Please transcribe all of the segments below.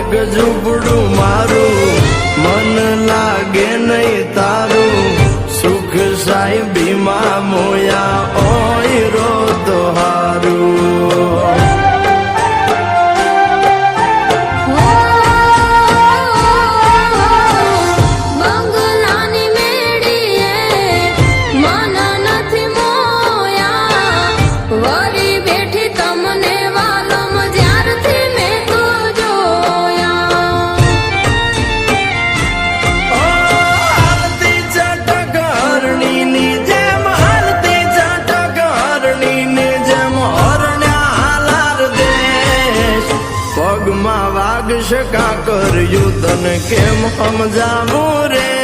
એક ઝૂંપડું મારું. મન લાગે નહીં તા નાશ કા કર્યું તને કેમ સમજાવું રે?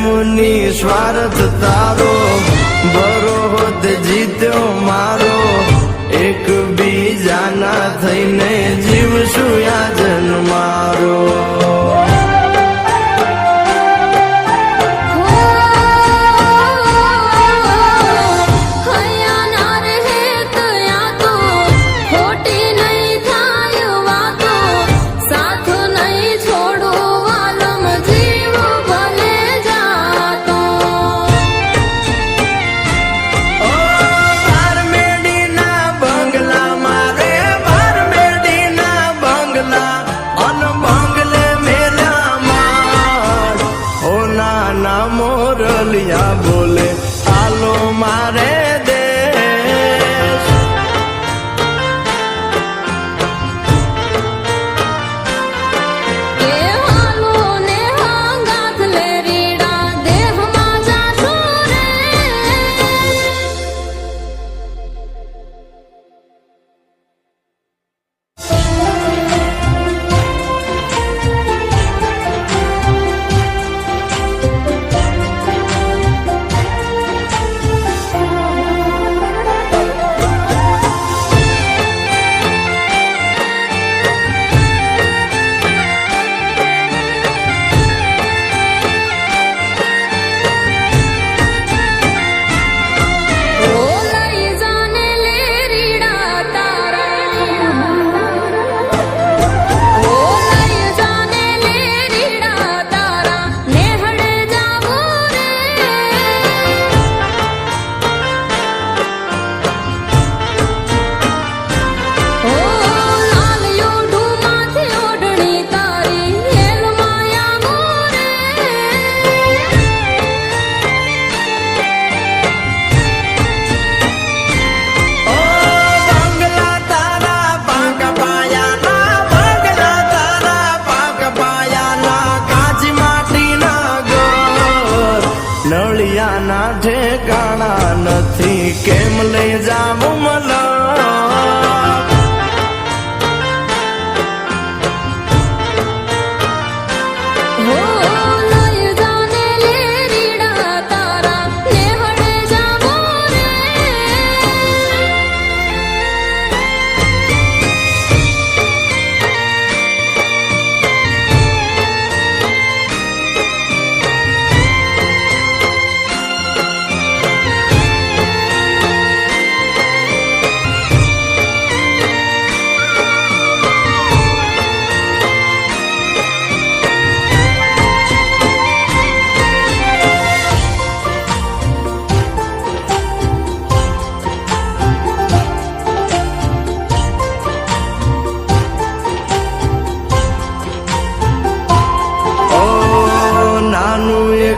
પ્રેમની સ્વાર્થ તારો. ભ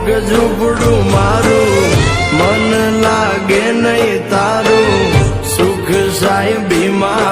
એક ઝૂબડું મારું. મન લાગે નહીં તારું. સુખ સાહેબ બીમાર